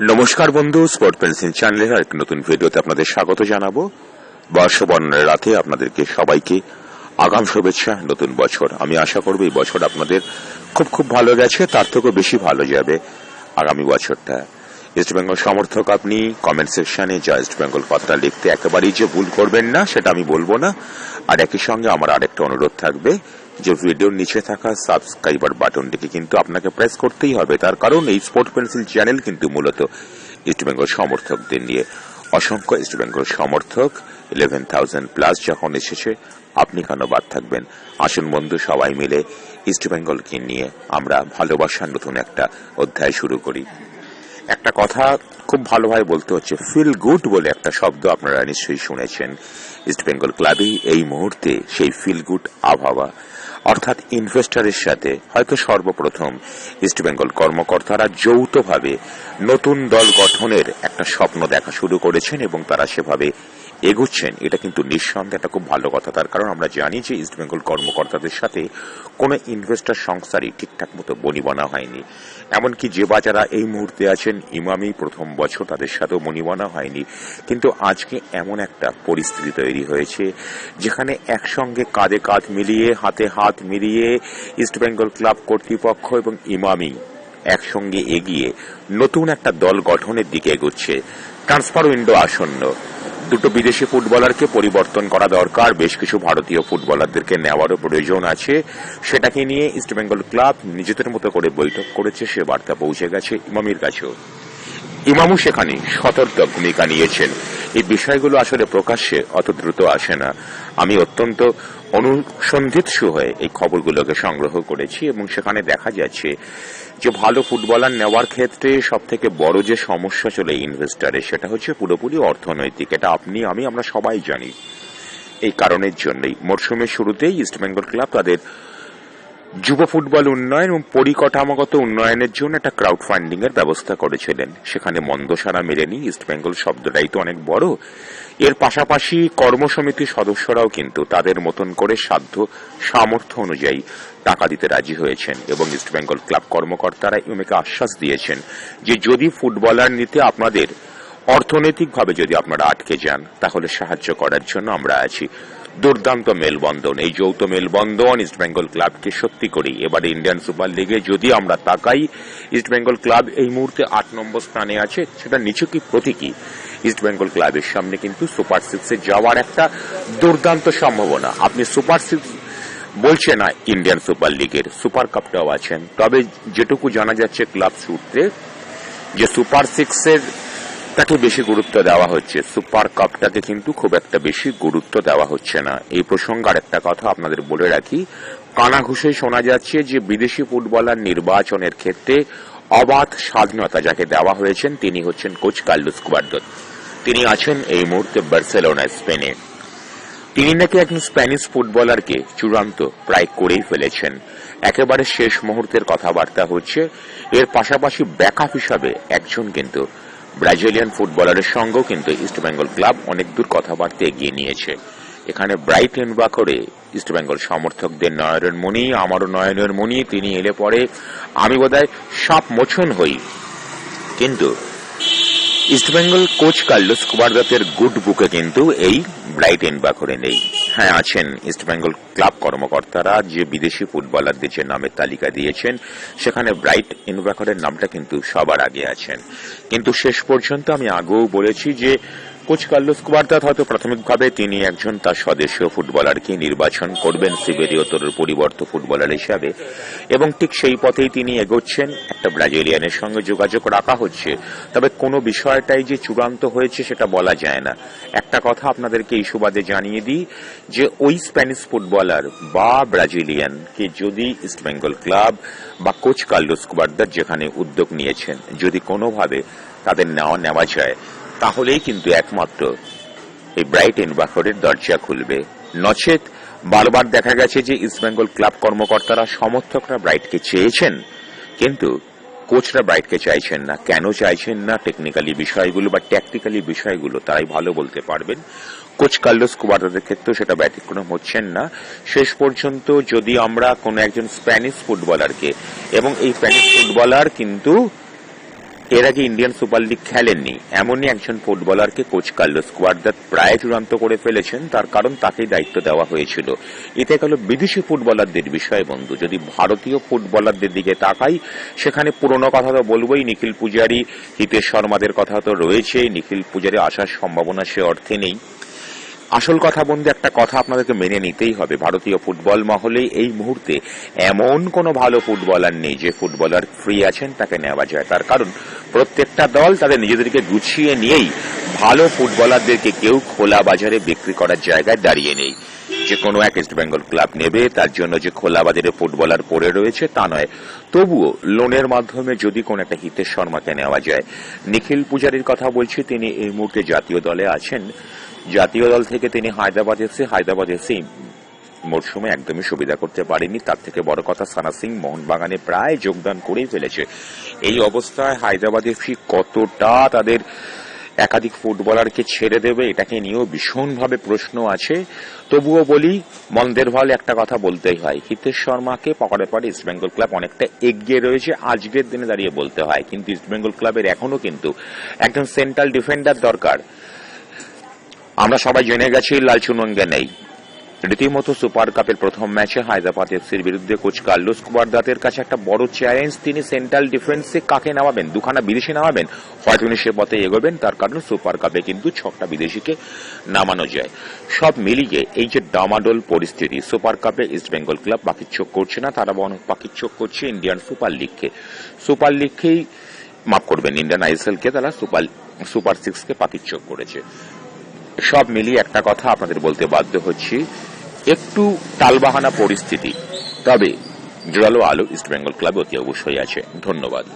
নমস্কার বন্ধু sport pencil চ্যানেলের আরেক নতুন ভিডিওতে আপনাদের স্বাগত জানাব। বর্ষবরণের রাতে আপনাদেরকে সবাইকে আগাম শুভেচ্ছা, নতুন বছর। আমি আশা করব এই বছর আপনাদের খুব খুব ভালো গেছে, তার থেকেও বেশি ভালো যাবে আগামী বছরটা। ইস্ট বেঙ্গল সমর্থক আপনি কমেন্ট সেকশনে যা ইস্ট বেঙ্গল কথাটা লিখতে একেবারেই যে ভুল করবেন না, সেটা আমি বলব না। আর একই সঙ্গে আমার আরেকটা অনুরোধ থাকবে যে ভিডিওর নিচে থাকা সাবস্ক্রাইবার বাটনটিকে কিন্তু আপনাকে প্রেস করতেই হবে। তার কারণ এই স্পোর্ট পেন্সিল চ্যানেল কিন্তু মূলত ইস্ট বেঙ্গল সমর্থকদের নিয়ে। অসংখ্য ইস্ট বেঙ্গল সমর্থক ইলেভেন থাউজেন্ড প্লাস যখন এসেছে, আপনি কেন বাদ থাকবেন? আসুন বন্ধু, সবাই মিলে ইস্ট বেঙ্গলকে নিয়ে আমরা ভালোবাসার নতুন একটা অধ্যায় শুরু করি। একটা কথা খুব ভালোভাবে বলতে হচ্ছে। ফিল গুড বলে একটা শব্দ আপনারা নিশ্চয়ই শুনেছেন। ইস্ট বেঙ্গল ক্লাবে এই মুহূর্তে সেই ফিল গুড আবহাওয়া। অর্থাৎ ইনভেস্টারের সাথে, হয়তো সর্বপ্রথম ইস্ট বেঙ্গল কর্মকর্তারা যৌথভাবে নতুন দল গঠনের একটা স্বপ্ন দেখা শুরু করেছেন এবং তারা সেভাবে এগুচ্ছেন, এটা কিন্তু নিঃসন্দেহে একটা খুব ভালো কথা। তার কারণ আমরা জানি যে ইস্ট বেঙ্গল কর্মকর্তাদের সাথে কোনো ইনভেস্টর সংস্থারই ঠিকঠাক মতো বনিবনা হয়নি। এমনকি যে বাজারা এই মুহূর্তে আছেন ইমামি প্রথম বছর তাদের সাথেও মনিবনা হয়নি। কিন্তু আজকে এমন একটা পরিস্থিতি তৈরি হয়েছে, যেখানে একসঙ্গে কাঁধে কাঁধ মিলিয়ে, হাতে হাত মিলিয়ে ইস্ট বেঙ্গল ক্লাব কর্তৃপক্ষ এবং ইমামি একসঙ্গে এগিয়ে নতুন একটা দল গঠনের দিকে এগোচ্ছে। ট্রান্সফার উইন্ডো আসন্ন। দুটো বিদেশি ফুটবলারকে পরিবর্তন করা দরকার। বেশ কিছু ভারতীয় ফুটবলারদেরকে নেওয়ারও প্রয়োজন আছে। সেটাকে নিয়ে ইস্টবেঙ্গল ক্লাব নিজেদের মতো করে বৈঠক করেছে, সে বার্তা পৌঁছে গেছে ইমামির কাছেও। ইমামু সেখানে সতর্ক ভূমিকা নিয়েছেন। এই বিষয়গুলো আসলে প্রকাশ্যে অত দ্রুত আসে না। আমি অত্যন্ত অনুসন্ধিৎসু হয়ে। এই খবরগুলোকে সংগ্রহ করেছি এবং সেখানে দেখা যাচ্ছে যে ভালো ফুটবলার নেওয়ার ক্ষেত্রে সব থেকে বড় যে সমস্যা চলে ইনভেস্টারের সেটা হচ্ছে পুরোপুরি অর্থনৈতিক। এটা আপনি, আমি, আমরা সবাই জানি। এই কারণের জন্যই। মরশুমের শুরুতেই ইস্টবেঙ্গল ক্লাব তাদের যুব ফুটবল উন্নয়ন এবং পরিকাঠামোগত উন্নয়নের জন্য একটা ক্রাউড ফান্ডিং এর ব্যবস্থা করেছিলেন। সেখানে মন্দ সারা মেলেনি। ইস্টবেঙ্গল শব্দটাই তো অনেক বড়। এর পাশাপাশি কর্মসমিতির সদস্যরাও কিন্তু তাদের মতন করে সাধ্য, সামর্থ্য অনুযায়ী টাকা দিতে রাজি হয়েছেন এবং ইস্টবেঙ্গল ক্লাব কর্মকর্তারা ইউমেকে আশ্বাস দিয়েছেন যে যদি ফুটবলার নিতে আপনাদের অর্থনৈতিকভাবে যদি আপনারা আটকে যান, তাহলে সাহায্য করার জন্য আমরা আছি। দুর্দান্ত মেলবন্ধন। এই যৌথ মেলবন্ধন ইস্টবেঙ্গল ক্লাবকে সত্যি করি এবারে ইন্ডিয়ান সুপার লিগে যদি আমরা তাকাই ইস্টবেঙ্গল ক্লাব এই মুহূর্তে আট নম্বর স্থানে আছে। সেটা নিচুকি প্রতীকী? ইস্টবেঙ্গল ক্লাবের সামনে কিন্তু সুপার সিক্সে যাওয়ার একটা দুর্দান্ত সম্ভাবনা। আপনি সুপার সিক্স বলছে না, ইন্ডিয়ান সুপার লিগের সুপার কাপটাও আছেন। তবে যেটুকু জানা যাচ্ছে ক্লাব সূত্রে, যে সুপার সিক্সের তাকে বেশি গুরুত্ব দেওয়া হচ্ছে। সুপার কাপটাকে কিন্তু খুব একটা বেশি গুরুত্ব দেওয়া হচ্ছে না। এই প্রসঙ্গে আর একটা কথা আপনাদের বলে রাখি। কানাঘুষে শোনা যাচ্ছে যে বিদেশি ফুটবলার নির্বাচনের ক্ষেত্রে অবাধ স্বাধীনতা যাকে দেওয়া হয়েছেন, তিনি হচ্ছেন কোচ কার্লুস কুয়ার্দত তিনি আছেন এই মুহূর্তে বার্সেলোনা স্পেনে। তিনি নাকি একজন স্প্যানিশ ফুটবলারকে চূড়ান্ত প্রায় করেই ফেলেছেন। একেবারে শেষ মুহূর্তের কথাবার্তা হচ্ছে, এর পাশাপাশি ব্যাকআপ হিসাবে একজন কিন্তু ব্রাজিলিয়ান ফুটবলারের সঙ্গেও কিন্তু ইস্টবেঙ্গল ক্লাব অনেক দূর কথাবার্তা এগিয়ে নিয়েছে। এখানে ব্রাইট এনবা করে ইস্টবেঙ্গল সমর্থকদের নয়নের মণি, আমারও নয়নের মণি, তিনি এলে পরে আমি বোধহয় সাপ মোচন হই। কিন্তু ইস্টবেঙ্গল কোচ কার্লোস কুবারদাতের গুড বুকে কিন্তু এই ব্রাইট করে নেই। হ্যাঁ আছেন ইস্টবেঙ্গল ক্লাব কর্মকর্তারা, যে বিদেশি ফুটবলারদের যে নামের তালিকা দিয়েছেন, সেখানে ব্রাইট এনবাকরের নামটা কিন্তু সবার আগে আছেন। কিন্তু শেষ পর্যন্ত আমি আগেও বলেছি যে কোচ কার্লোস কুবারদাত হয়তো প্রাথমিকভাবে তিনি একজন তার স্বদেশীয় ফুটবলারকে নির্বাচন করবেন সিবেরিওতরের পরিবর্ত ফুটবলার হিসাবে। এবং ঠিক সেই পথেই তিনি এগোচ্ছেন। একটা ব্রাজিলিয়ানের সঙ্গে যোগাযোগ রাখা হচ্ছে। তবে কোনো বিষয়টাই যে চূড়ান্ত হয়েছে সেটা বলা যায় না। একটা কথা আপনাদেরকে এই সুবাদে জানিয়ে দিই যে ওই স্প্যানিশ ফুটবলার বা ব্রাজিলিয়ানকে যদি ইস্টবেঙ্গল ক্লাব বা কোচ কার্লোস কুবারদার যেখানে উদ্যোগ নিয়েছেন, যদি কোনোভাবে তাদের নেওয়া নেওয়া যায় তাহলেই কিন্তু একমাত্র। এই ব্রাইট এনবাকরের দরজা খুলবে। নচেত বারবার দেখা গেছে যে ইস্টবেঙ্গল ক্লাব কর্মকর্তারা, সমর্থকরা ব্রাইটকে চেয়েছেন, কিন্তু কোচরা ব্রাইটকে চাইছেন না। কেন চাইছেন না? টেকনিক্যালি বিষয়গুলো বা ট্যাকটিক্যালি বিষয়গুলো তারাই ভালো বলতে পারবেন। কোচ কার্লোস কুবারদের ক্ষেত্রেও সেটা ব্যতিক্রম হচ্ছেন না। শেষ পর্যন্ত যদি আমরা কোনো একজন স্প্যানিশ ফুটবলারকে, এবং এই স্প্যানিশ ফুটবলার কিন্তু এর আগে ইন্ডিয়ান সুপার লিগ খেলেননি। এমনই একজন ফুটবলারকে কোচ কার্লোস স্কোয়াডদার প্রায় চূড়ান্ত করে ফেলেছেন, তার কারণ তাকেই দায়িত্ব দেওয়া হয়েছিল। এতে গেল বিদেশি ফুটবলারদের বিষয় বন্ধু। যদি ভারতীয় ফুটবলারদের দিকে তাকাই, সেখানে পুরনো কথা তো বলবোই, নিখিল পূজারী, হিতেশ শর্মাদের কথা তো রয়েছে নিখিল পূজারি আসার সম্ভাবনা সে অর্থে নেই। আসল কথা বন্ধু একটা কথা আপনাদেরকে মেনে নিতেই হবে। ভারতীয় ফুটবল মহলে এই মুহূর্তে এমন কোনো ভালো ফুটবলার নেই যে ফুটবলার ফ্রি আছেন, তাকে নেওয়া যায়। তার কারণ, প্রত্যেকটা দল তাদের নিজেদেরকে গুছিয়ে নিয়েই ভালো ফুটবলারদেরকে কেউ খোলা বাজারে বিক্রি করার জায়গায় দাঁড়িয়ে নেই। যে কোনো এক ইস্ট বেঙ্গল ক্লাব নেবে, তার জন্য যে খোলা বাজারে ফুটবলার পড়ে রয়েছে তা নয়। তবুও লোনের মাধ্যমে যদি কোন একটা হিতেশ শর্মাকে নেওয়া যায়। নিখিল পূজারীর কথা বলছি, তিনি এই মুহূর্তে জাতীয় দলে আছেন। জাতীয় দল থেকে তিনি হায়দ্রাবাদ এসে হায়দ্রাবাদ এসে মরশুমে একদমই সুবিধা করতে পারেনি তার থেকে বড় কথা সানা সিং মোহনবাগানে প্রায় যোগদান করেই ফেলেছে। এই অবস্থায় হায়দ্রাবাদ এফসি কতটা তাদের একাধিক ফুটবলারকে ছেড়ে দেবে এটাকে নিয়েও ভীষণভাবে প্রশ্ন আছে। তবুও বলি মন্দের ভালো একটা কথা বলতেই হয়, হিতেশ শর্মাকে পকড়ে পড়ে ইস্টবেঙ্গল ক্লাব অনেকটা এগিয়ে রয়েছে, আজকের দিনে দাঁড়িয়ে বলতে হয়। কিন্তু ইস্টবেঙ্গল ক্লাবের এখনও কিন্তু একজন সেন্ট্রাল ডিফেন্ডার দরকার। আমরা সবাই জেনে গেছি লালচুনঙ্গে নেই। রীতিমতো সুপার কাপের প্রথম ম্যাচে হায়দ্রাবাদ এফসির বিরুদ্ধে কোচ কার্লোস কুবারদাতের কাছে একটা বড় চ্যালেঞ্জ। তিনি সেন্ট্রাল ডিফেন্সে কাকে নামাবেন, দুখানা বিদেশি নামাবেন? হয়তো উনি সে পথে এগোবেন, তার কারণ সুপার কাপে কিন্তু ছটা বিদেশিকে নামানো যায়। সব মিলিয়ে এই যে ডামাডোল পরিস্থিতি, সুপার কাপে ইস্ট বেঙ্গল ক্লাব বাকির চোখ করছে না, তারা বরং বাকির চোখ করছে ইন্ডিয়ান সুপার লিগকে। সুপার লিগকেই মাফ করবেন, ইন্ডিয়ান আইএসএল কে তারা সুপার সুপার সিক্স কে পাখির চোখ করেছে। সব মিলিয়ে একটা কথা আপনাদের বলতে বাধ্য হচ্ছি। একটু তালবাহানা পরিস্থিতি। তবে জোরালো আলো ইস্ট বেঙ্গল ক্লাবে অতি অবশ্যই আছে। ধন্যবাদ।